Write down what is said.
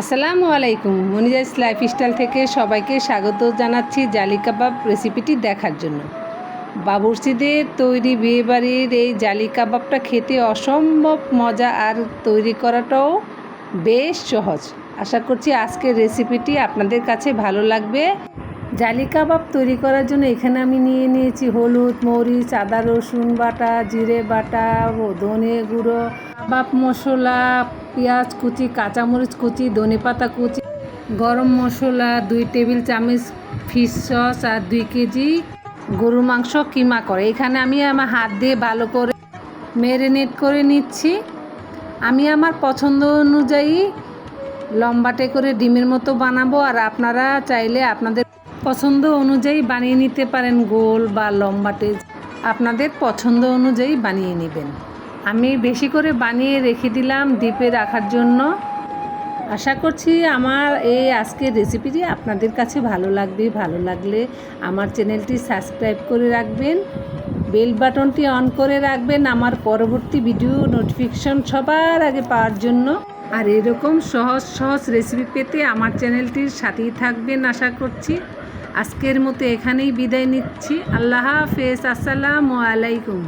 আসসালামু আলাইকুম। মনিজাইস লাইফস্টাইল থেকে সবাইকে স্বাগত জানাচ্ছি জালি কাবাব রেসিপিটি দেখার জন্য। বাবুর্চিদের তৈরি বিয়েবাড়ির এই জালি কাবাবটা খেতে অসম্ভব মজা আর তৈরি করাটাও বেশ সহজ। আশা করছি আজকের রেসিপিটি আপনাদের কাছে ভালো লাগবে। জালি কাবাব তৈরি করার জন্য এখানে আমি নিয়ে নিয়েছি হলুদ, মরিচ, আদা, রসুন বাটা, জিরে বাটা ধনে গুঁড়ো, কাবাব মশলা, পেঁয়াজ কুচি, কাঁচামরিচ কুচি ধনে পাতা কুচি, গরম মশলা, দুই টেবিল চামচ ফিশ সস আর দুই কেজি গরু মাংস কিমা করে। এখানে আমি আমার হাত দিয়ে ভালো করে ম্যারিনেট করে নিচ্ছি। আমি আমার পছন্দ অনুযায়ী লম্বাটে করে ডিমের মতো বানাবো আর আপনারা চাইলে আপনাদের পছন্দ অনুযায়ী বানিয়ে নিতে পারেন গোল বা লম্বাটে আপনাদের পছন্দ অনুযায়ী বানিয়ে নেবেন। আমি বেশি করে বানিয়ে রেখে দিলাম ডিপে রাখার জন্য। আশা করছি আমার এই আজকের রেসিপিটি আপনাদের কাছে ভালো লাগবে। ভালো লাগলে আমার চ্যানেলটি সাবস্ক্রাইব করে রাখবেন। বেল বাটনটি অন করে রাখবেন আমার পরবর্তী ভিডিও নোটিফিকেশন সবার আগে পাওয়ার জন্য। আর এরকম সহজ সহজ রেসিপি পেতে আমার চ্যানেলটির সাথেই থাকবেন আশা করছি। আজকের মতো এখানেই বিদায় নিচ্ছি। আল্লাহ হাফেজ। আসসালামু আলাইকুম।